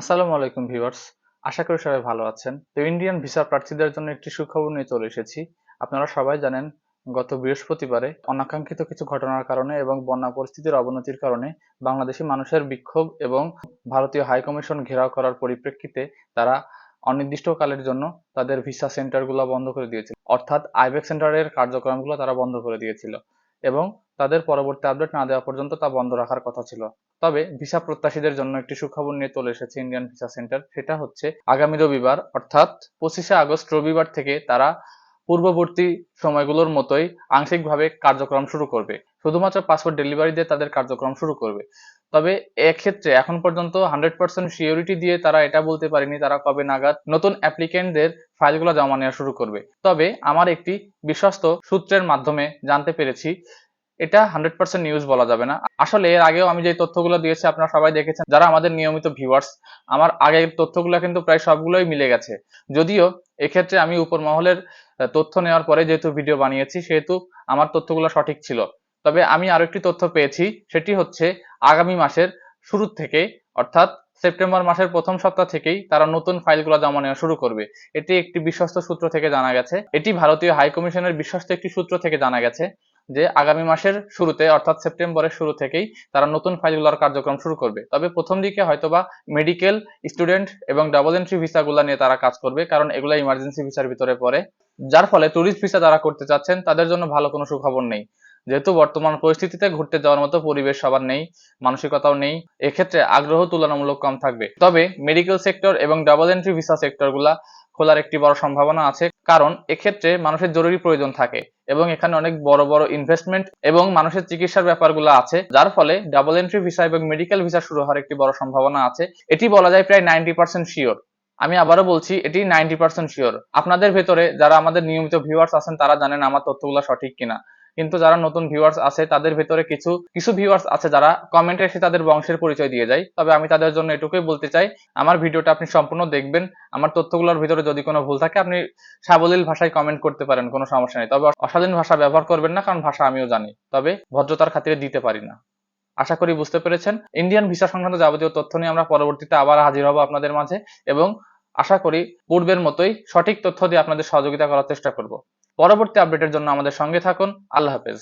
আসসালামু আলাইকুম ভিউয়ার্স, আশা করি সবাই ভালো আছেন। তো ইন্ডিয়ান ভিসা প্রার্থীদের জন্য একটি সুখবর নিয়ে চলে এসেছি। আপনারা সবাই জানেন, গত বৃহস্পতিবারে অনাকাঙ্ক্ষিত কিছু ঘটনার কারণে এবং বন্যা পরিস্থিতির অবনতির কারণে বাংলাদেশি মানুষের বিক্ষোভ এবং ভারতীয় হাই কমিশন ঘেরাও করার পরিপ্রেক্ষিতে তারা অনির্দিষ্টকালের জন্য তাদের ভিসা সেন্টারগুলো বন্ধ করে দিয়েছিল। অর্থাৎ আইবেক সেন্টারের কার্যক্রমগুলো তারা বন্ধ করে দিয়েছিল। এবং তাদের পরবর্তী আপডেট না দেওয়া পর্যন্ত তা বন্ধ রাখার কথা ছিল। তবে ভিসা প্রত্যাশীদের জন্য একটি সুখবর নিয়ে চলে এসেছে ইন্ডিয়ান ভিসা সেন্টার সেটা হচ্ছে আগামী রবিবার, অর্থাৎ পঁচিশে আগস্ট রবিবার থেকে তারা পূর্ববর্তী সময়গুলোর মতোই আংশিকভাবে কার্যক্রম শুরু করবে। শুধুমাত্র পাসপোর্ট ডেলিভারি দিয়ে তাদের কার্যক্রম শুরু করবে। তবে এক্ষেত্রে এখন পর্যন্ত হান্ড্রেড পার্সেন্ট সিওরিটি দিয়ে তারা এটা বলতে পারেনি, তারা কবে নাগাদ নতুন অ্যাপ্লিকেন্টদের ফাইলগুলো জমা নেওয়া শুরু করবে। তবে আমার একটি বিশ্বস্ত সূত্রের মাধ্যমে জানতে পেরেছি, এটা হান্ড্রেড পার্সেন্ট নিউজ বলা যাবে না। আসলে এর আগেও আমি যে তথ্যগুলো দিয়েছি, আপনারা সবাই দেখেছেন, যারা আমাদের নিয়মিত ভিউয়ার্স আমার আগের তথ্যগুলো কিন্তু প্রায় সবগুলোই মিলে গেছে। যদিও এক্ষেত্রে আমি উপর মহলের তথ্য নেওয়ার পরে যেহেতু ভিডিও বানিয়েছি, সেহেতু আমার তথ্যগুলো সঠিক ছিল। তবে আমি আরও একটি তথ্য পেয়েছি, সেটি হচ্ছে আগামী মাসের শুরু থেকে অর্থাৎ সেপ্টেম্বর মাসের প্রথম সপ্তাহ থেকেই তারা নতুন ফাইলগুলো জমা নেওয়া শুরু করবে। এটি একটি বিশ্বস্ত সূত্র থেকে জানা গেছে। এটি ভারতীয় হাই কমিশনের বিশ্বস্ত একটি সূত্র থেকে জানা গেছে যে, আগামী মাসের শুরুতে, অর্থাৎ সেপ্টেম্বরের শুরু থেকেই তারা নতুন ফাইলগুলোর কার্যক্রম শুরু করবে। তবে প্রথম দিকে হয়তোবা মেডিকেল স্টুডেন্ট এবং ডাবল এন্ট্রি ভিসাগুলো নিয়ে তারা কাজ করবে, কারণ এগুলো ইমার্জেন্সি ভিসার ভিতরে পড়ে। যার ফলে ট্যুরিস্ট ভিসা যারা করতে চাচ্ছেন, তাদের জন্য ভালো কোনো সুখবর নেই। যেহেতু বর্তমান পরিস্থিতিতে ঘুরতে যাওয়ার মতো পরিবেশ সবার নেই, মানসিকতাও নেই, এক্ষেত্রে আগ্রহ তুলনামূলক কম থাকবে। তবে মেডিকেল সেক্টর এবং ডাবল এন্ট্রি ভিসা সেক্টরগুলা খোলার একটি বড় সম্ভাবনা আছে, কারণ এক্ষেত্রে মানুষের জরুরি প্রয়োজন থাকে এবং এখানে অনেক বড় বড় ইনভেস্টমেন্ট এবং মানুষের চিকিৎসার ব্যাপারগুলো আছে, যার ফলে ডাবল এন্ট্রি ভিসা এবং মেডিকেল ভিসা শুরু হওয়ার একটি বড় সম্ভাবনা আছে। এটি বলা যায় প্রায় নাইনটি পার্সেন্ট শিওর আমি আবারও বলছি, এটি নাইনটি পার্সেন্ট শিওর আপনাদের ভেতরে যারা আমাদের নিয়মিত ভিউয়ার্স আছেন, তারা জানেন আমার তথ্যগুলো সঠিক কিনা। কিন্তু যারা নতুন ভিউয়ার্স আছে, তাদের ভেতরে কিছু কিছু ভিউয়ার্স আছে যারা কমেন্টে এসে তাদের বংশের পরিচয় দিয়ে যায়। তবে আমি তাদের জন্য এটুকুই বলতে চাই, আমার ভিডিওটা আপনি সম্পূর্ণ দেখবেন। আমার তথ্যগুলোর ভিতরে যদি কোনো ভুল থাকে, আপনি সাবলীল ভাষায় কমেন্ট করতে পারেন, কোনো সমস্যা নেই। তবে অশালীন ভাষা ব্যবহার করবেন না, কারণ ভাষা আমিও জানি। তবে ভদ্রতার খাতিরে দিতে পারি না। আশা করি বুঝতে পেরেছেন। ইন্ডিয়ান ভিসা সংক্রান্ত যাবতীয় তথ্য নিয়ে আমরা পরবর্তীতে আবার হাজির হব আপনাদের মাঝে এবং আশা করি পূর্বের মতোই সঠিক তথ্য দিয়ে আপনাদের সহযোগিতা করার চেষ্টা করব। পরবর্তী আপডেটের জন্য আমাদের সঙ্গে থাকুন। আল্লাহ হাফেজ।